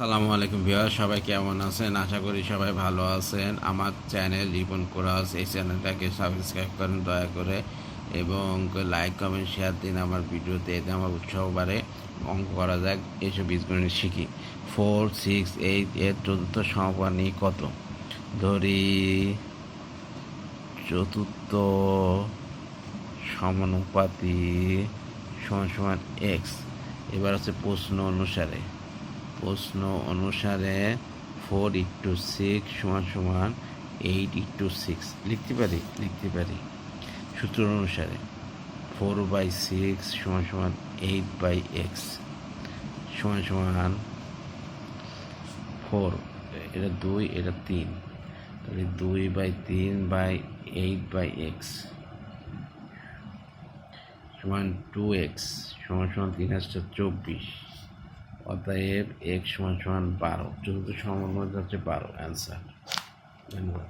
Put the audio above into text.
সালামু আলাইকুম ভিউয়ার সবাই কেমন আছেন? আশা করি সবাই ভালো আছেন। আমার চ্যানেল রিপন কোরাস, এই চ্যানেলটাকে সাবস্ক্রাইব করেন দয়া করে এবং লাইক, কমেন্ট, শেয়ার দিন আমার ভিডিওতে, এতে আমার উৎসাহ বাড়ে অঙ্ক করা যাক এইসব বীজগণিত শিখি। ফোর, সিক্স, এইট, এর চতুর্থ সমাপানি কত? ধরি চতুর্থ সমানুপাতি সমান সমান এক্স। এবার হচ্ছে প্রশ্ন অনুসারে। প্রশ্ন অনুসারে ফোর ইন্টু সিক্স সমান সমান এইট ইন্টু সিক্স লিখতে পারি? লিখতে পারি। সূত্র অনুসারে ফোর বাই সিক্স সমান সমান এইট বাই এক্স সমান সমান ফোর এটা দুই, এটা তিন। তাহলে দুই বাই তিন বাই এইট বাই এক্স সমান টু এক্স সমান সমান তিন হাজার চব্বিশ। অতএব এক সমান সমান বারো চতুর্থ সমান হচ্ছে বারো অ্যান্সার ধন্যবাদ।